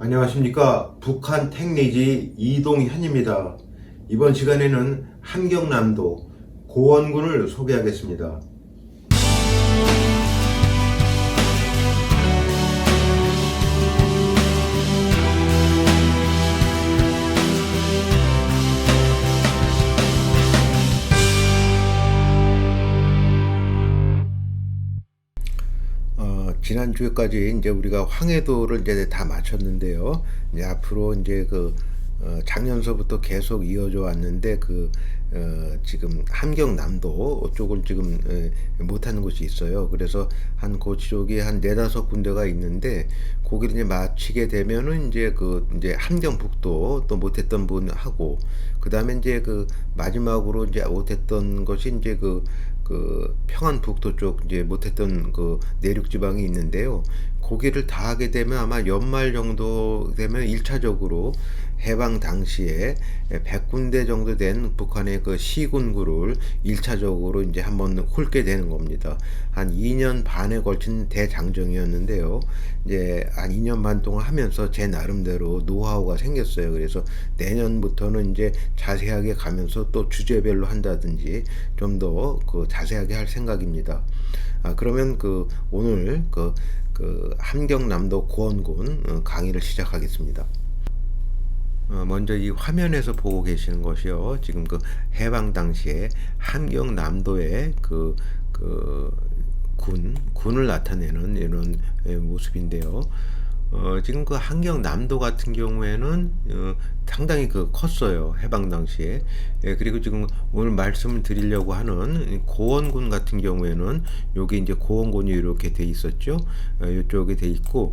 안녕하십니까. 북한 택리지 이동현입니다. 이번 시간에는 함경남도 고원군을 소개하겠습니다. 지난주에까지 이제 우리가 황해도를 이제 다 마쳤는데요. 이제 앞으로 이제 그 어, 작년서부터 계속 이어져 왔는데 그 어, 지금 함경남도 쪽을 지금 에, 못하는 곳이 있어요. 그래서 한 그쪽이 한 네다섯 군데가 있는데 거기를 이제 마치게 되면은 이제 그 이제 함경북도 또 못했던 분하고 그 다음에 이제 그 마지막으로 이제 못했던 것이 이제 그 그 평안 북도 쪽 이제 못했던 그 내륙 지방이 있는데요. 고기를 다 하게 되면 아마 연말 정도 되면 일차적으로 해방 당시에 100군데 정도 된 북한의 그 시군구를 일차적으로 이제 한번 훑게 되는 겁니다. 한 2년 반에 걸친 대장정이었는데요. 이제 한 2년 반 동안 하면서 제 나름대로 노하우가 생겼어요. 그래서 내년부터는 이제 자세하게 가면서 또 주제별로 한다든지 좀 더 그 자세하게 할 생각입니다. 아, 그러면 그 오늘 그, 그 함경남도 고원군 어, 강의를 시작하겠습니다. 어, 먼저 이 화면에서 보고 계시는 것이요. 지금 그 해방 당시에 함경 남도의 그, 그 군, 군을 나타내는 이런 예, 모습인데요. 어, 지금 그 함경남도 같은 경우에는 어, 상당히 그 컸어요. 해방 당시에. 예, 그리고 지금 오늘 말씀을 드리려고 하는 고원군 같은 경우에는 여기 이제 고원군이 이렇게 돼 있었죠. 어, 이쪽에 돼 있고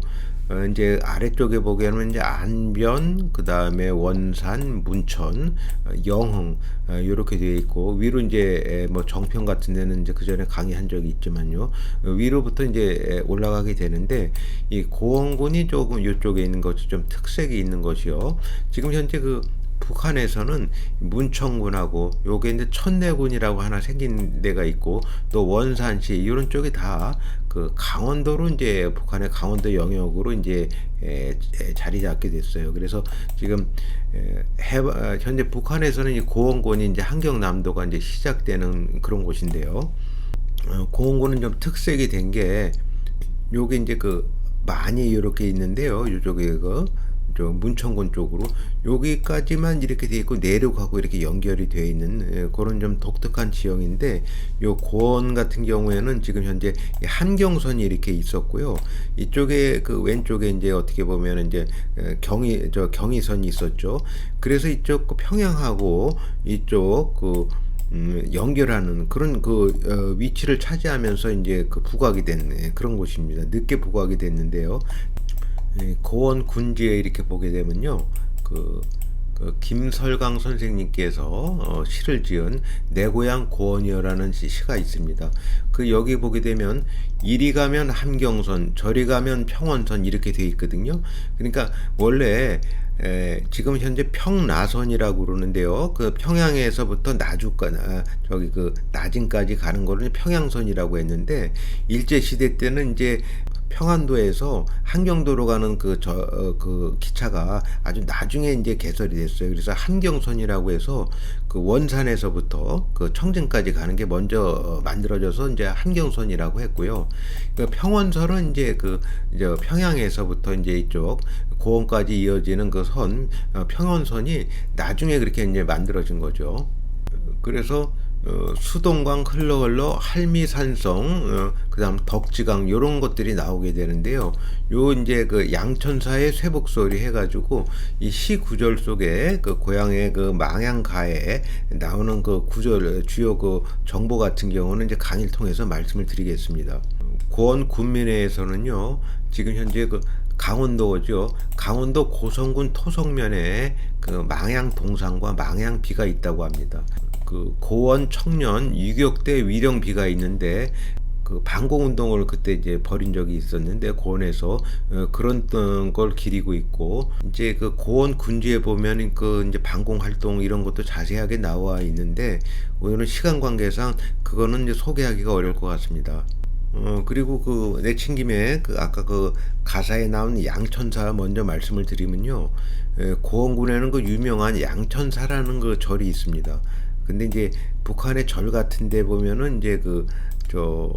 어, 이제 아래쪽에 보게는 이제 안변, 그 다음에 원산, 문천, 어, 영흥 어, 이렇게 되어 있고 위로 이제 에, 뭐 정평 같은 데는 이제 그 전에 강의한 적이 있지만요 어, 위로부터 이제 에, 올라가게 되는데 이 고원군이 조금 이쪽에 있는 것이 좀 특색이 있는 것이요. 지금 현재 그 북한에서는 문청군하고 요게 이제 천내군이라고 하나 생긴 데가 있고 또 원산시 이런 쪽이 다 그 강원도로 이제 북한의 강원도 영역으로 이제 에, 에, 자리 잡게 됐어요. 그래서 지금 에, 해, 어, 현재 북한에서는 이 고원군이 이제 한경남도가 이제 시작되는 그런 곳인데요. 어, 고원군은 좀 특색이 된 게 요게 이제 그 많이 이렇게 있는데요. 이쪽에 그 저 문천군 쪽으로 여기까지만 이렇게 돼 있고 내륙하고 이렇게 연결이 되어 있는 예, 그런 좀 독특한 지형인데 요 고원 같은 경우에는 지금 현재 이 한경선이 이렇게 있었고요. 이쪽에 그 왼쪽에 이제 어떻게 보면 이제 에, 경의 저 경의선이 있었죠. 그래서 이쪽 그 평양하고 이쪽 그 음, 연결하는 그런 그 어, 위치를 차지하면서 이제 그 부각이 된 예, 그런 곳입니다. 늦게 부각이 됐는데요. 예, 고원 군지에 이렇게 보게 되면요. 그, 그 김설강 선생님께서 어, 시를 지은 내 고향 고원이여라는 시, 시가 있습니다. 그 여기 보게 되면 이리 가면 함경선, 저리 가면 평원선 이렇게 돼 있거든요. 그러니까 원래 에, 지금 현재 평나선이라고 그러는데요. 그 평양에서부터 나주까 아, 저기 그 나진까지 가는 거를 평양선이라고 했는데 일제 시대 때는 이제 평안도에서 한경도로 가는 그저그 기차가 아주 나중에 이제 개설이 됐어요. 그래서 한경선이라고 해서 그 원산에서부터 그 청진까지 가는 게 먼저 만들어져서 이제 한경선이라고 했고요. 그 평원선은 이제 그 이제 평양에서부터 이제 이쪽 고원까지 이어지는 그 선 평원선이 나중에 그렇게 이제 만들어진 거죠. 그래서 어, 수동강 흘러 흘러 할미산성, 어, 그 다음 덕지강 요런 것들이 나오게 되는데요. 요 이제 그 양천사의 쇠복소리 해가지고 이 시 구절 속에 그 고향의 그 망양가에 나오는 그 구절 주요 그 정보 같은 경우는 이제 강의를 통해서 말씀을 드리겠습니다. 고원 군민회에서는요 지금 현재 그 강원도죠. 강원도 고성군 토성면에 그 망양 동산과 망양 비가 있다고 합니다. 그 고원 청년 유격대 위령비가 있는데 그 반공 운동을 그때 이제 벌인 적이 있었는데 고원에서 어, 그런 걸 기리고 있고 이제 그 고원 군지에 보면 그 이제 반공 활동 이런 것도 자세하게 나와 있는데 오늘은 시간 관계상 그거는 이제 소개하기가 어려울 것 같습니다. 어, 그리고 그 내친 김에 그 아까 그 가사에 나온 양천사 먼저 말씀을 드리면요. 에, 고원군에는 그 유명한 양천사라는 그 절이 있습니다. 근데 이제 북한의 절 같은 데 보면은 이제 그 저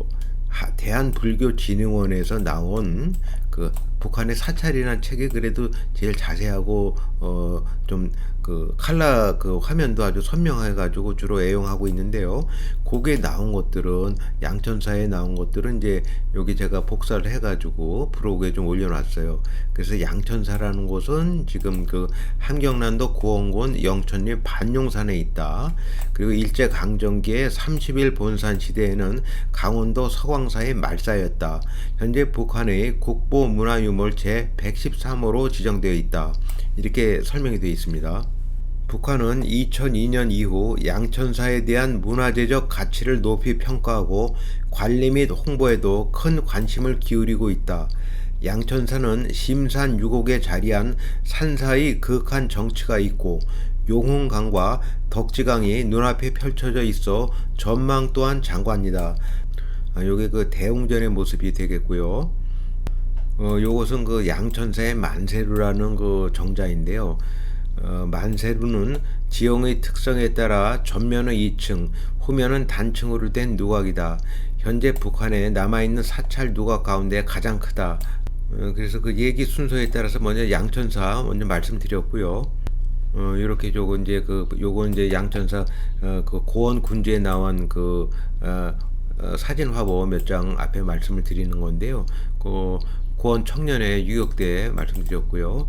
대한불교진흥원에서 나온 그 북한의 사찰이라는 책이 그래도 제일 자세하고 어좀 그 칼라 그 화면도 아주 선명해 가지고 주로 애용하고 있는데요. 거기에 나온 것들은 양천사에 나온 것들은 이제 여기 제가 복사를 해 가지고 브로그에 좀 올려 놨어요. 그래서 양천사라는 곳은 지금 그 함경남도 고원군 영천리 반용산에 있다. 그리고 일제 강점기에 30일 본산 시대에는 강원도 서광사의 말사였다. 현재 북한의 국보 문화유물 제 113호로 지정되어 있다. 이렇게 설명이 되어 있습니다. 북한은 2002년 이후 양천사에 대한 문화재적 가치를 높이 평가하고 관리 및 홍보에도 큰 관심을 기울이고 있다. 양천사는 심산 유곡에 자리한 산사의 극한 정치가 있고 용흥강과 덕지강이 눈앞에 펼쳐져 있어 전망 또한 장관이다. 아, 요게 그 대웅전의 모습이 되겠고요. 어, 요것은 그 양천사의 만세루라는 그 정자인데요. 어, 만세루는 지형의 특성에 따라 전면은 2층, 후면은 단층으로 된 누각이다. 현재 북한에 남아있는 사찰 누각 가운데 가장 크다. 어, 그래서 그 얘기 순서에 따라서 먼저 양천사 먼저 말씀드렸고요. 어, 이렇게 요거 이제 그 요거 이제 양천사 어, 그 고원 군주에 나온 그 어, 어, 사진 화보 몇 장 앞에 말씀을 드리는 건데요. 그 고원 청년의 유격 때 말씀드렸고요.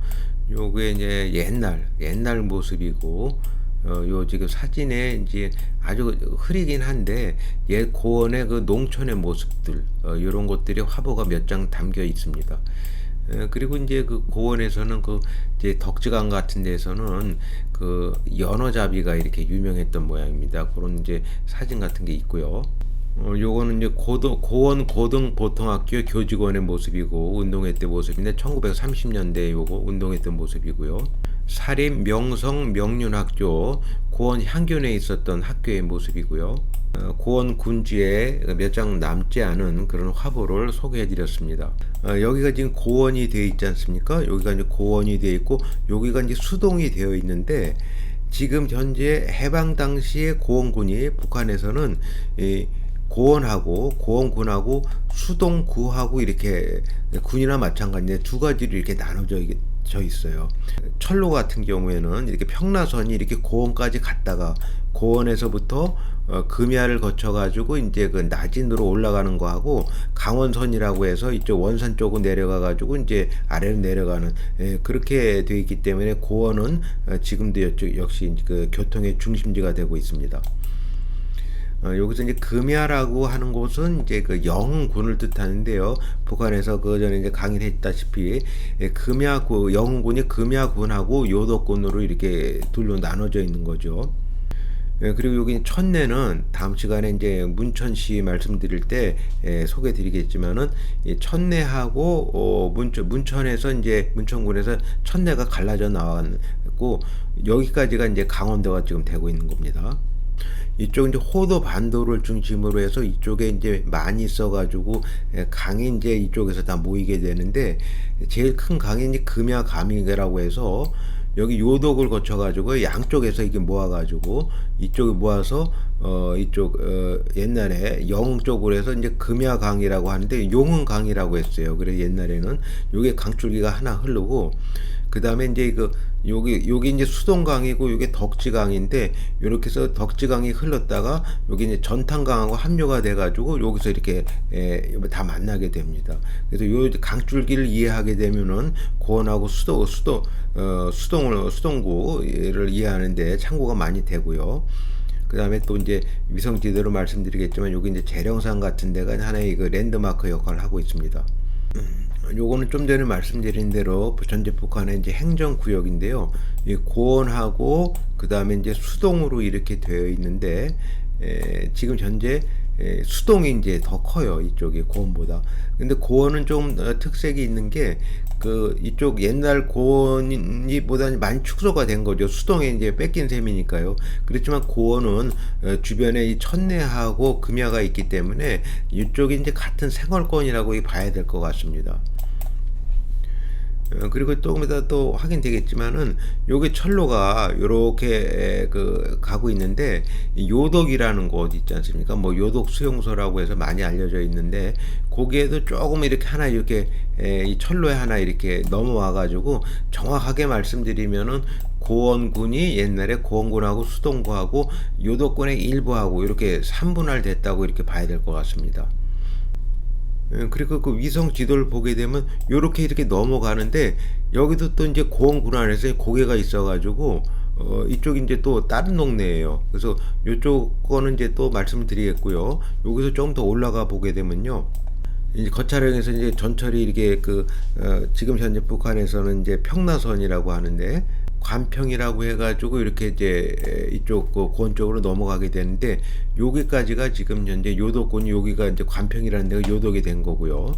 요게 이제 옛날 옛날 모습이고 어, 요 지금 사진에 이제 아주 흐리긴 한데 옛 고원의 그 농촌의 모습들 어, 이런 것들이 화보가 몇 장 담겨 있습니다. 에, 그리고 이제 그 고원에서는 그 이제 덕지강 같은 데서는 그 연어잡이가 이렇게 유명했던 모양입니다. 그런 이제 사진 같은 게 있고요. 어, 요거는 이제 고등, 고원 고등 보통학교 교직원의 모습이고 운동회 때 모습인데 1930년대 요거 운동회 때 모습이고요. 사립 명성 명륜학교 고원 향균에 있었던 학교의 모습이고요. 어, 고원 군지에 몇 장 남지 않은 그런 화보를 소개해 드렸습니다. 어, 여기가 지금 고원이 되어 있지 않습니까? 여기가 이제 고원이 되어 있고 여기가 이제 수동이 되어 있는데 지금 현재 해방 당시에 고원군이 북한에서는 이 고원하고 고원군하고 수동구하고 이렇게 군이나 마찬가지인데 두 가지로 이렇게 나눠져 져 있어요. 철로 같은 경우에는 이렇게 평라선이 이렇게 고원까지 갔다가 고원에서부터 어, 금야를 거쳐가지고 이제 그 나진으로 올라가는 거하고 강원선이라고 해서 이쪽 원산 쪽으로 내려가가지고 이제 아래로 내려가는 예, 그렇게 돼 있기 때문에 고원은 어, 지금도 이쪽 역시 그 교통의 중심지가 되고 있습니다. 어, 여기서 이제 금야라고 하는 곳은 이제 그 영군을 뜻하는데요. 북한에서 그 전에 이제 강의를 했다시피 예, 금야군 영군이 금야군하고 요도군으로 이렇게 둘로 나눠져 있는 거죠. 예, 그리고 여기 천내는 다음 시간에 이제 문천시 말씀드릴 때 예, 소개드리겠지만은 천내하고 어, 문천 문천에서 이제 문천군에서 천내가 갈라져 나왔고 여기까지가 이제 강원도가 지금 되고 있는 겁니다. 이쪽 이제 호도 반도를 중심으로 해서 이쪽에 이제 많이 있어가지고 예, 강이 이제 이쪽에서 다 모이게 되는데 제일 큰 강이 이제 금야 감이라고 해서 여기 요독을 거쳐가지고 양쪽에서 이게 모아가지고 이쪽에 모아서 어 이쪽 어 옛날에 영흥 쪽으로 해서 이제 금야강이라고 하는데 용흥강이라고 했어요. 그래 옛날에는 요게 강줄기가 하나 흐르고 그 다음에 이제 그 여기 여기 이제 수동강이고 이게 덕지강인데 이렇게 해서 덕지강이 흘렀다가 여기 이제 전탄강하고 합류가 돼가지고 여기서 이렇게 에, 다 만나게 됩니다. 그래서 요 강줄기를 이해하게 되면은 고원하고 수도 수도 어, 수동을 수동구를 이해하는데 참고가 많이 되고요. 그 다음에 또 이제 위성지대로 말씀드리겠지만 여기 이제 재령산 같은 데가 하나의 그 랜드마크 역할을 하고 있습니다. 음. 요거는 좀 전에 말씀드린 대로 전제 북한의 이제 행정구역인데요. 이 고원하고 그 다음에 이제 수동으로 이렇게 되어 있는데 에, 지금 현재 에, 수동이 이제 더 커요 이쪽이 고원보다. 근데 고원은 좀 어, 특색이 있는 게 그 이쪽 옛날 고원이보다는 많이 축소가 된 거죠. 수동에 이제 뺏긴 셈이니까요. 그렇지만 고원은 어, 주변에 이 천내하고 금야가 있기 때문에 이쪽이 이제 같은 생활권이라고 봐야 될 것 같습니다. 어, 그리고 조금 이따 또 확인되겠지만은 요게 철로가 요렇게 그 가고 있는데 이 요덕이라는 곳 있지 않습니까? 뭐 요덕 수용소라고 해서 많이 알려져 있는데 거기에도 조금 이렇게 하나 이렇게 에, 이 철로에 하나 이렇게 넘어와 가지고 정확하게 말씀드리면은 고원군이 옛날에 고원군하고 수동구하고 요덕군의 일부하고 이렇게 3분할 됐다고 이렇게 봐야 될 것 같습니다. 예, 그리고 그 위성 지도를 보게 되면 요렇게 이렇게 넘어가는데 여기도 또 이제 고원군 안에서 고개가 있어가지고 어 이쪽이 이제 또 다른 동네예요. 그래서 요쪽 거는 이제 또 말씀을 드리겠고요. 여기서 좀 더 올라가 보게 되면요. 이제 거차량에서 이제 전철이 이렇게 그 어, 지금 현재 북한에서는 이제 평나선이라고 하는데 관평이라고 해가지고 이렇게 이제 이쪽 그 고원 쪽으로 넘어가게 되는데 여기까지가 지금 현재 요도권이 여기가 이제 관평이라는 데가 요독이 된 거고요.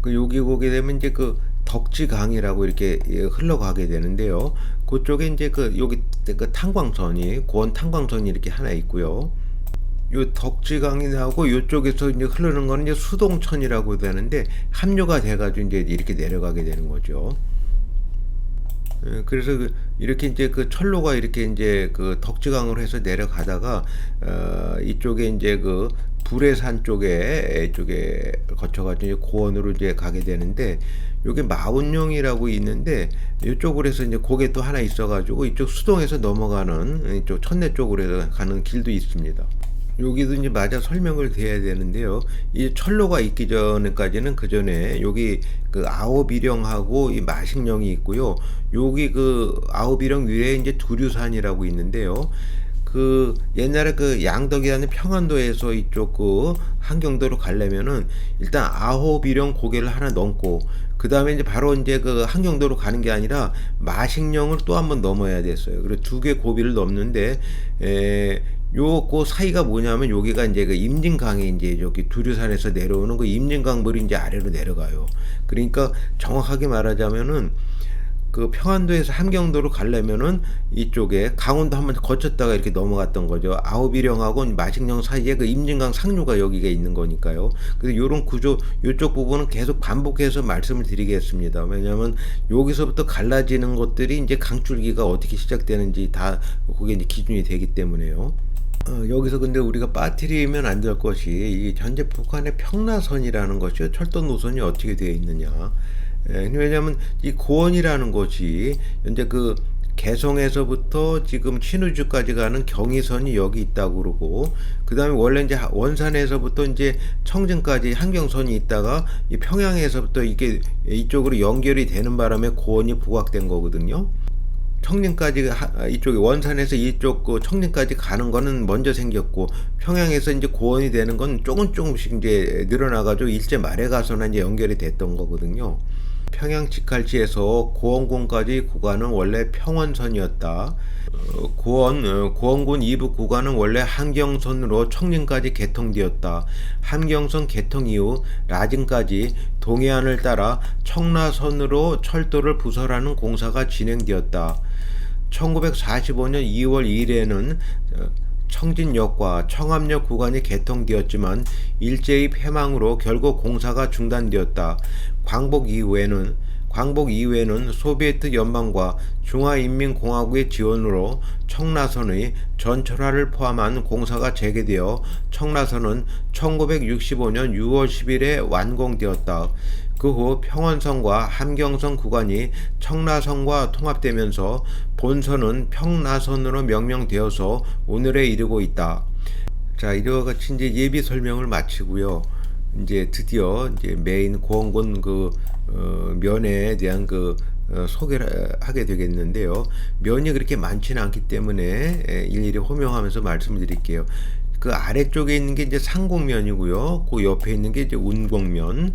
그 여기 보게 되면 이제 그 덕지강이라고 이렇게 예, 흘러가게 되는데요. 그쪽에 이제 그 여기 그 탄광선이 고원 탄광선이 이렇게 하나 있고요. 요 덕지강이 나오고 요쪽에서 이제 흐르는 거는 이제 수동천이라고 되는데 합류가 돼가지고 이제 이렇게 내려가게 되는 거죠. 예, 그래서 그 이렇게 이제 그 철로가 이렇게 이제 그 덕지강으로 해서 내려가다가 어 이쪽에 이제 그 불해산 쪽에 이쪽에 거쳐가지고 고원으로 이제 가게 되는데 요게 마운용이라고 있는데 이쪽으로 해서 이제 고개 또 하나 있어가지고 이쪽 수동에서 넘어가는 이쪽 천내 쪽으로 가는 길도 있습니다. 여기도 이제 맞아 설명을 드려야 되는데요. 이 철로가 있기 전에까지는 그 전에 여기 그 아오비령하고 이 마식령이 있고요. 여기 그 아오비령 위에 이제 두류산이라고 있는데요. 그 옛날에 그 양덕이라는 평안도에서 이쪽 그 한경도로 가려면은 일단 아호비령 고개를 하나 넘고 그 다음에 이제 바로 이제 그 한경도로 가는 게 아니라 마식령을 또 한번 넘어야 됐어요. 그리고 두개 고비를 넘는데 에, 요거 사이가 뭐냐면 여기가 이제 그 임진강이 이제 여기 두류산에서 내려오는 그 임진강 물이 이제 아래로 내려가요. 그러니까 정확하게 말하자면은 그 평안도에서 함경도로 가려면은 이쪽에 강원도 한번 거쳤다가 이렇게 넘어갔던 거죠. 아우비령하고 마식령 사이에 그 임진강 상류가 여기가 있는 거니까요. 그래서 요런 구조 요쪽 부분은 계속 반복해서 말씀을 드리겠습니다. 왜냐하면 여기서부터 갈라지는 것들이 이제 강줄기가 어떻게 시작되는지 다 그게 이제 기준이 되기 때문에요. 어, 여기서 근데 우리가 빠뜨리면 안 될 것이 이 현재 북한의 평라선이라는 것이 철도 노선이 어떻게 되어 있느냐. 예, 왜냐하면 이 고원이라는 곳이 현재 그 개성에서부터 지금 신우주까지 가는 경의선이 여기 있다고 그러고 그 다음에 원래 이제 원산에서부터 이제 청진까지 한경선이 있다가 이 평양에서부터 이게 이쪽으로 연결이 되는 바람에 고원이 부각된 거거든요. 청림까지 이쪽에 원산에서 이쪽 그 청림까지 가는 거는 먼저 생겼고 평양에서 이제 고원이 되는 건 조금 조금씩 이제 늘어나가지고 일제 말에 가서는 이제 연결이 됐던 거거든요. 평양 직할지에서 고원군까지 구간은 원래 평원선이었다. 어, 고원 어, 고원군 2부 구간은 원래 한경선으로 청림까지 개통되었다. 한경선 개통 이후 라진까지 동해안을 따라 청라선으로 철도를 부설하는 공사가 진행되었다. 1945년 2월 2일에는 청진역과 청암역 구간이 개통되었지만 일제히 폐망으로 결국 공사가 중단되었다. 광복 이후에는 광복 이후에는 소비에트 연방과 중화인민공화국의 지원으로 청라선의 전철화를 포함한 공사가 재개되어 청라선은 1965년 6월 10일에 완공되었다. 그 후 평원선과 함경선 구간이 청라선과 통합되면서 본선은 평라선으로 명명되어서 오늘에 이르고 있다. 자, 이와 같이 이제 예비 설명을 마치고요. 이제 드디어 이제 메인 고원군 그 어, 면에 대한 그 어, 소개를 하게 되겠는데요. 면이 그렇게 많지는 않기 때문에 에, 일일이 호명하면서 말씀을 드릴게요. 그 아래쪽에 있는 게 이제 상공면이고요. 그 옆에 있는 게 이제 운공면.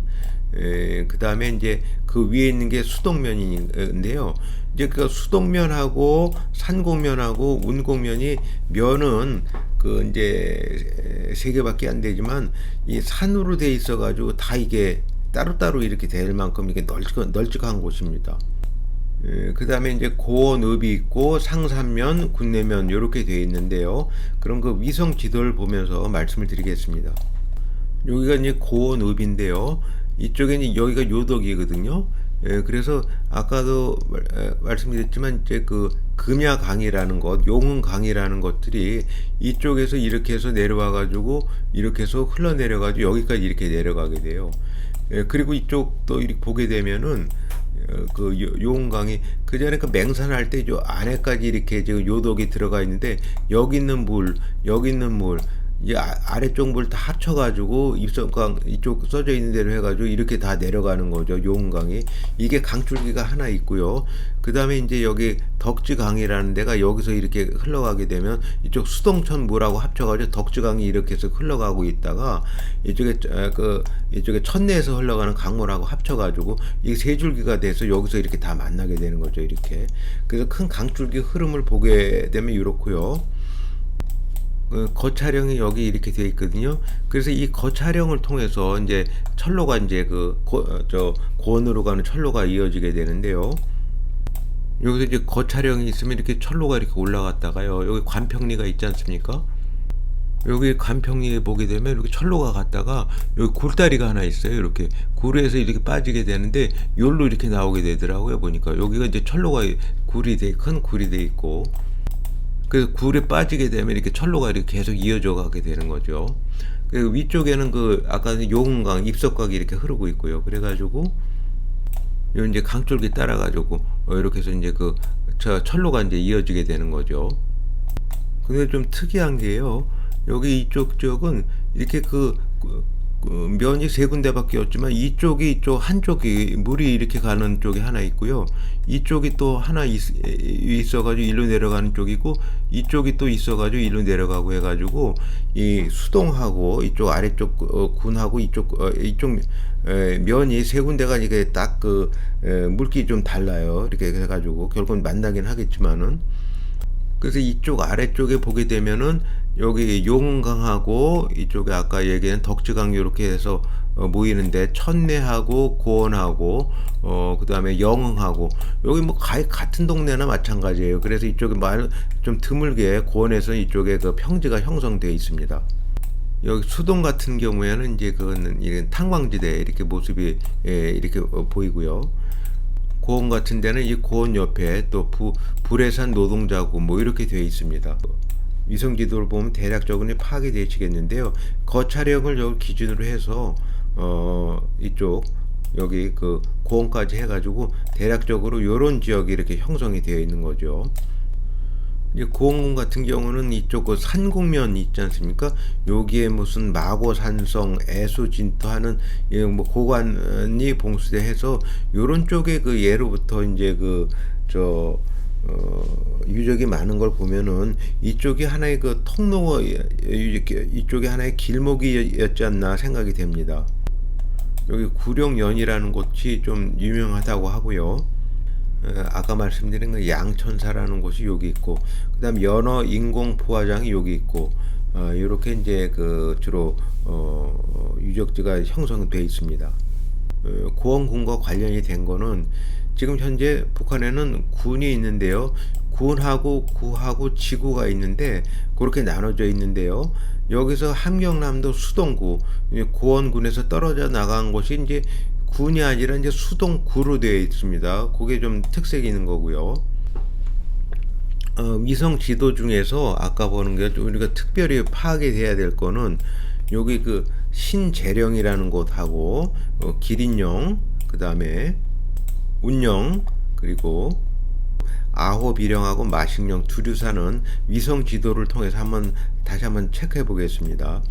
그 다음에 이제 그 위에 있는 게 수동면인데요. 이제 그 수동면하고 산곡면하고 운곡면이 면은 그 이제 세 개밖에 안 되지만 이 산으로 돼 있어 가지고 다 이게 따로따로 이렇게 될 만큼 이게 널찍, 널찍한 곳입니다. 그 다음에 이제 고원읍이 있고 상산면, 군내면 이렇게 되어 있는데요. 그럼 그 위성 지도를 보면서 말씀을 드리겠습니다. 여기가 이제 고원읍인데요. 이쪽에는 여기가 요덕이거든요. 예, 그래서 아까도 말, 에, 말씀드렸지만 이제 그 금야강이라는 것, 용흥강이라는 것들이 이쪽에서 이렇게 해서 내려와 가지고 이렇게 해서 흘러내려 가지고 여기까지 이렇게 내려가게 돼요. 예, 그리고 이쪽도 이렇게 보게 되면은 어, 그 요- 용강이 그 전에 그 맹산할 때요 안에까지 이렇게 지금 요독이 들어가 있는데 여기 있는 물, 여기 있는 물, 이 아, 아래쪽 물 다 합쳐가지고 입성강 이쪽 써져 있는 대로 해가지고 이렇게 다 내려가는 거죠 용강이. 이게 강줄기가 하나 있고요. 그 다음에 이제 여기 덕지강이라는 데가 여기서 이렇게 흘러가게 되면 이쪽 수동천 물하고 합쳐가지고 덕지강이 이렇게 해서 흘러가고 있다가 이쪽에 어, 그 이쪽에 천내에서 흘러가는 강물하고 합쳐가지고 이 세 줄기가 돼서 여기서 이렇게 다 만나게 되는 거죠 이렇게. 그래서 큰 강줄기 흐름을 보게 되면 이렇고요. 그 거차령이 여기 이렇게 되어 있거든요. 그래서 이 거차령을 통해서 이제 철로가 이제 그 저 고원으로 가는 철로가 이어지게 되는데요. 여기서 이제 거차령이 있으면 이렇게 철로가 이렇게 올라갔다가요. 여기 관평리가 있지 않습니까? 여기 관평리에 보게 되면 이렇게 철로가 갔다가 여기 굴다리가 하나 있어요. 이렇게 굴에서 이렇게 빠지게 되는데 여기로 이렇게 나오게 되더라고요. 보니까 여기가 이제 철로가 굴이 돼, 큰 굴이 돼 있고 그래서 굴에 빠지게 되면 이렇게 철로가 이렇게 계속 이어져 가게 되는 거죠. 그 위쪽에는 그 아까 용강 입석각이 이렇게 흐르고 있고요. 그래가지고 요 이제 강줄기 따라가지고 어, 이렇게 해서 이제 그저 철로가 이제 이어지게 되는 거죠. 근데 좀 특이한 게요. 여기 이쪽 쪽은 이렇게 그 면이 세 군데밖에 없지만 이쪽이 이쪽 한쪽이 물이 이렇게 가는 쪽이 하나 있고요. 이쪽이 또 하나 있, 있어가지고 일로 내려가는 쪽이고 이쪽이 또 있어가지고 일로 내려가고 해가지고 이 수동하고 이쪽 아래쪽 어, 군하고 이쪽 어, 이쪽 에, 면이 세 군데가 이게 딱 그 물기 좀 달라요. 이렇게 해가지고 결국은 만나긴 하겠지만은. 그래서 이쪽 아래쪽에 보게 되면은 여기 용강하고 이쪽에 아까 얘기한 덕지강 이렇게 해서 어, 모이는데 천내하고 고원하고 어 그다음에 영흥하고 여기 뭐 가히 같은 동네나 마찬가지예요. 그래서 이쪽에 말좀 드물게 고원에서 이쪽에 그 평지가 형성되어 있습니다. 여기 수동 같은 경우에는 이제 그거는 이런 탄광지대 이렇게 모습이 예, 이렇게 어, 보이고요. 고원 같은 데는 이 고원 옆에 또 부, 불해산 노동자고 뭐 이렇게 되어 있습니다. 위성 지도를 보면 대략적으로 파악이 되시겠는데요. 거차량을 여기 기준으로 해서 어 이쪽 여기 그 고원까지 해가지고 대략적으로 요런 지역이 이렇게 형성이 되어 있는 거죠. 이제 고원군 같은 경우는 이쪽 그 산곡면 있지 않습니까? 여기에 무슨 마고산성, 애수진토하는 예, 뭐 고관이 봉수대해서 요런 쪽에 그 예로부터 이제 그저 어, 유적이 많은 걸 보면은 이쪽이 하나의 그 통로 이쪽이 하나의 길목이었지 않나 생각이 됩니다. 여기 구룡연이라는 곳이 좀 유명하다고 하고요. 어, 아까 말씀드린 그 양천사라는 곳이 여기 있고 그다음 연어 인공 포화장이 여기 있고 어, 이렇게 이제 그 주로 어, 유적지가 형성돼 있습니다. 어, 고원군과 관련이 된 거는 지금 현재 북한에는 군이 있는데요. 군하고 구하고 지구가 있는데 그렇게 나눠져 있는데요. 여기서 함경남도 수동구 고원군에서 떨어져 나간 곳이 이제 군이 아니라 이제 수동구로 되어 있습니다. 그게 좀 특색이 있는 거고요. 어, 위성 지도 중에서 아까 보는 게 우리가 특별히 파악이 돼야 될 거는 여기 그 신재령이라는 곳하고 어, 기린령 그 다음에 운영 그리고 아호비령하고 마식령 두류사는 위성 지도를 통해서 한번 다시 한번 체크해 보겠습니다.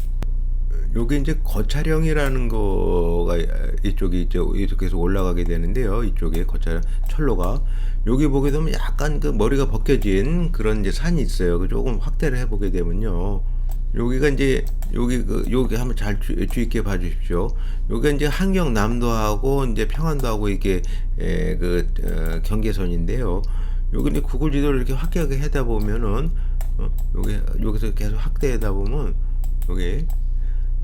요게 이제 거차령이라는 거가 이쪽이 이제 이렇게 해서 올라가게 되는데요. 이쪽에 거차 철로가 여기 보게 되면 약간 그 머리가 벗겨진 그런 이제 산이 있어요. 그 조금 확대를 해보게 되면요. 여기가 이제 여기 그 여기 한번 잘 주, 주 있게 봐 주십시오. 여기가 이제 한경남도하고 이제 평안도하고 이게 에, 그 어, 경계선인데요. 여기 이제 구글 지도를 이렇게 확대하게 하다 보면은 어, 여기 여기서 계속 확대하다 보면 여기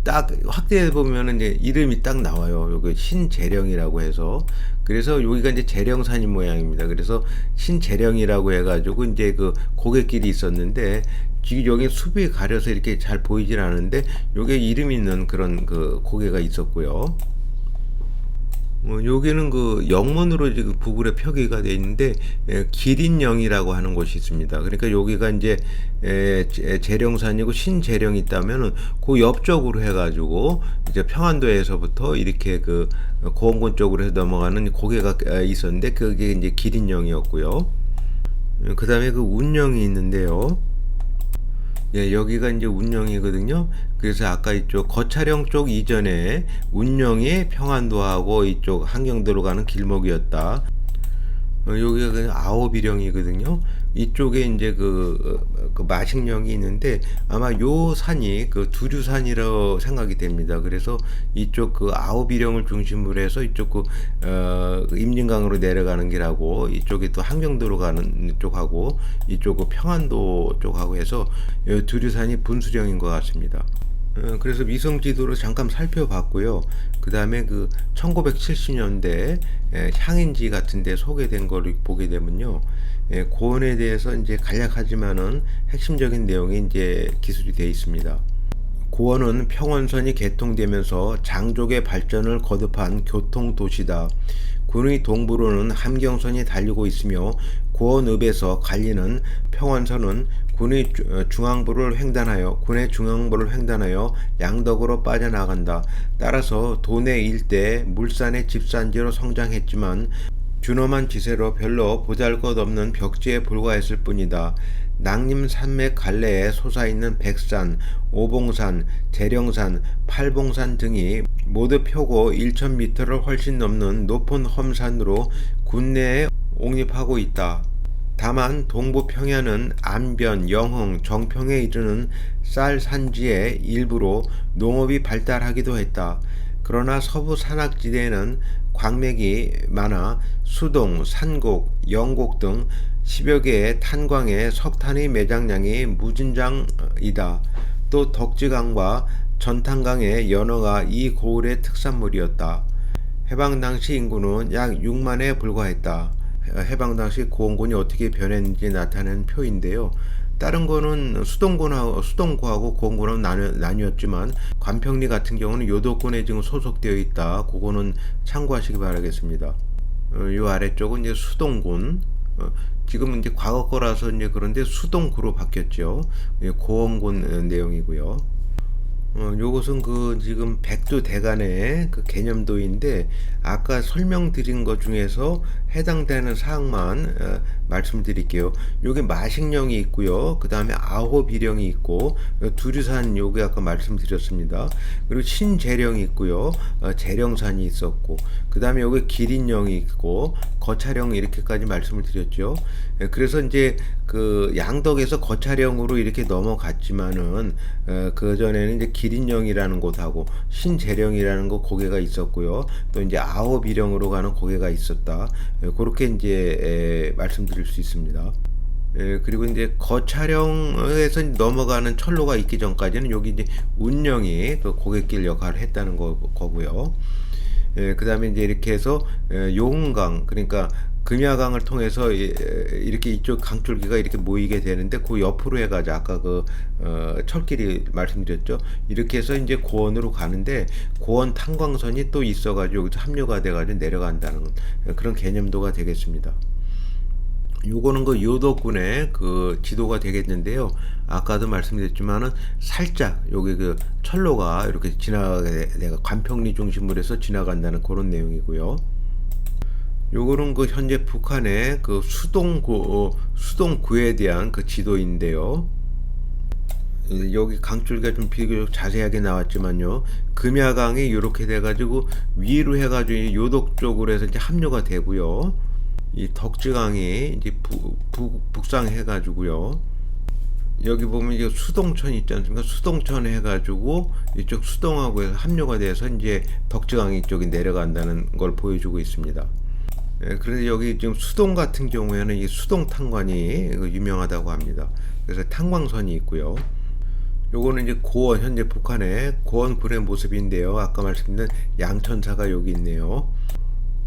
딱 확대해 보면은 이제 이름이 딱 나와요. 여기 신재령이라고 해서 그래서 여기가 이제 재령산인 모양입니다. 그래서 신재령이라고 해가지고 이제 그 고갯길이 있었는데 지금 여기 숲이 가려서 이렇게 잘 보이질 않은데 여기에 이름 있는 그런 그 고개가 있었고요. 어, 여기는 그 영문으로 지금 구글에 표기가 돼 있는데 에, 기린령이라고 하는 곳이 있습니다. 그러니까 여기가 이제 에, 제- 재령산이고 신재령이 있다면은 그 옆쪽으로 해가지고 이제 평안도에서부터 이렇게 그 고원군 쪽으로 해서 넘어가는 고개가 에, 있었는데 그게 이제 기린령이었고요. 그 다음에 그 운령이 있는데요. 예, 여기가 이제 운영이거든요. 그래서 아까 이쪽 거차령 쪽 이전에 운영이 평안도하고 이쪽 한경도로 가는 길목이었다. 어, 여기가 그 아오비령이거든요. 이쪽에 이제 그, 어, 그 마식령이 있는데 아마 요 산이 그 두류산이라고 생각이 됩니다. 그래서 이쪽 그 아오비령을 중심으로 해서 이쪽 그, 어, 그 임진강으로 내려가는 길하고 이쪽에 또 한경도로 가는 쪽하고 이쪽 그 평안도 쪽하고 해서 요 두류산이 분수령인 것 같습니다. 어, 그래서 위성 지도로 잠깐 살펴봤고요. 그 다음에 그 1970년대 향인지 같은데 소개된 거를 보게 되면요. 예, 고원에 대해서 이제 간략하지만은 핵심적인 내용이 이제 기술이 되어 있습니다. 고원은 평원선이 개통되면서 장족의 발전을 거듭한 교통 도시다. 군의 동부로는 함경선이 달리고 있으며 고원읍에서 갈리는 평원선은 군의 주- 어, 중앙부를 횡단하여 군의 중앙부를 횡단하여 양덕으로 빠져나간다. 따라서 도내 일대 물산의 집산지로 성장했지만 준엄한 지세로 별로 보잘것없는 벽지에 불과했을 뿐이다. 낭림 산맥 갈래에 솟아있는 백산, 오봉산, 재령산, 팔봉산 등이 모두 표고 1,000m를 훨씬 넘는 높은 험산으로 군내에 옹립하고 있다. 다만 동부 평야는 안변, 영흥, 정평에 이르는 쌀 산지의 일부로 농업이 발달하기도 했다. 그러나 서부 산악지대에는 광맥이 많아 수동, 산곡, 영곡 등 10여 개의 탄광에 석탄의 매장량이 무진장이다. 또 덕지강과 전탄강의 연어가 이 고을의 특산물이었다. 해방 당시 인구는 약 6만에 불과했다. 해방 당시 고원군이 어떻게 변했는지 나타내는 표인데요. 다른 거는 수동군하고 수동구하고 고원군은 나뉘, 나뉘 었지만 관평리 같은 경우는 요도군에 지금 소속되어 있다. 그거는 참고하시기 바라겠습니다. 어, 요 아래쪽은 이제 수동군. 어, 지금 이제 과거 거라서 이제 그런데 수동구로 바뀌었죠. 예, 고원군 어, 내용이고요. 어, 요것은 그 지금 백두 대간의 그 개념도인데 아까 설명드린 것 중에서 해당되는 사항만 어, 말씀드릴게요. 요게 마식령이 있고요. 그 다음에 아호비령이 있고 어, 두류산 요게 아까 말씀드렸습니다. 그리고 신재령이 있고요. 어, 재령산이 있었고 그 다음에 요게 기린령이 있고 거차령 이렇게까지 말씀을 드렸죠. 예, 그래서 이제 그 양덕에서 거차령으로 이렇게 넘어갔지만은 어, 그 전에는 이제 기린령이라는 곳하고 신재령이라는 곳 고개가 있었고요. 또 이제 아호비령으로 가는 고개가 있었다. 예, 그렇게 이제 에, 말씀드릴 수 있습니다. 예, 그리고 이제 거차령에서 넘어가는 철로가 있기 전까지는 여기 이제 운령이 그 고갯길 역할을 했다는 거, 거고요. 예, 그 다음에 이제 이렇게 해서 예, 용강 그러니까 금야강을 통해서 이렇게 이쪽 강줄기가 이렇게 모이게 되는데 그 옆으로 해가지고 아까 그 어, 철길이 말씀드렸죠 이렇게 해서 이제 고원으로 가는데 고원 탄광선이 또 있어가지고 여기서 합류가 돼가지고 내려간다는 그런 개념도가 되겠습니다. 요거는 그 요도군의 그 지도가 되겠는데요. 아까도 말씀드렸지만은 살짝 여기 그 철로가 이렇게 지나가게 내가 관평리 중심으로 해서 지나간다는 그런 내용이고요. 요거는 그 현재 북한의 그 수동구 어, 수동구에 대한 그 지도인데요. 여기 강줄기가 좀 비교적 자세하게 나왔지만요. 금야강이 이렇게 돼가지고 위로 해가지고 요독 쪽으로 해서 이제 합류가 되고요. 이 덕지강이 이제 부, 부, 북상해 가지고요. 여기 보면 이제 수동천 있지 않습니까? 수동천 해가지고 이쪽 수동하고 해서 합류가 돼서 이제 덕지강 이 쪽이 내려간다는 걸 보여주고 있습니다. 예, 그런데 여기 지금 수동 같은 경우에는 이 수동 탄관이 그 유명하다고 합니다. 그래서 탄광선이 있고요. 요거는 이제 고원 현재 북한의 고원군의 모습인데요. 아까 말씀드린 양천사가 여기 있네요.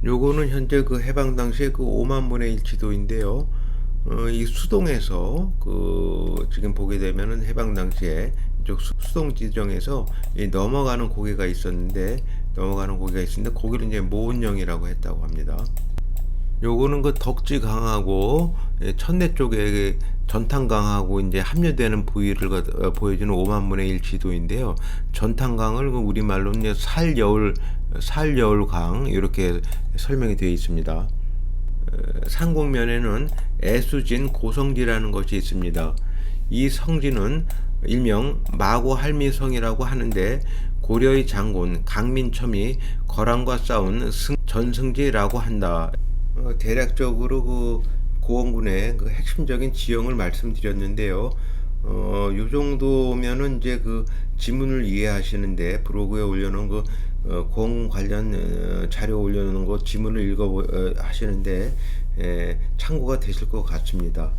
요거는 현재 그 해방 당시에 그 5만 분의 1 지도인데요. 어, 이 수동에서 그 지금 보게 되면은 해방 당시에 이쪽 수- 수동 지정에서 이 넘어가는 고개가 있었는데 넘어가는 고개가 있었는데 거기를 이제 모은령이라고 했다고 합니다. 요거는 그 덕지 강하고 예, 천내 쪽에 전탄 강하고 이제 합류되는 부위를 거- 어, 보여주는 5만 분의 1 지도인데요. 전탄 강을 그 우리 말로 이제 살여울 살 여울 강 이렇게 설명이 되어 있습니다. 어, 상공면에는 애수진 고성지라는 것이 있습니다. 이 성지는 일명 마고 할미성이라고 하는데 고려의 장군 강민첨이 거란과 싸운 승, 전승지라고 한다. 어, 대략적으로 그 고원군의 그 핵심적인 지형을 말씀드렸는데요. 어, 요 정도면은 이제 그 지문을 이해하시는데 브로그에 올려놓은 그 어, 공 관련 어, 자료 올려놓은 거 지문을 읽어 어, 하시는데 에, 참고가 되실 것 같습니다.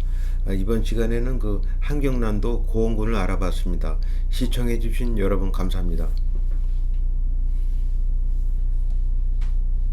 아, 이번 시간에는 그 한경남도 고원군을 알아봤습니다. 시청해 주신 여러분 감사합니다.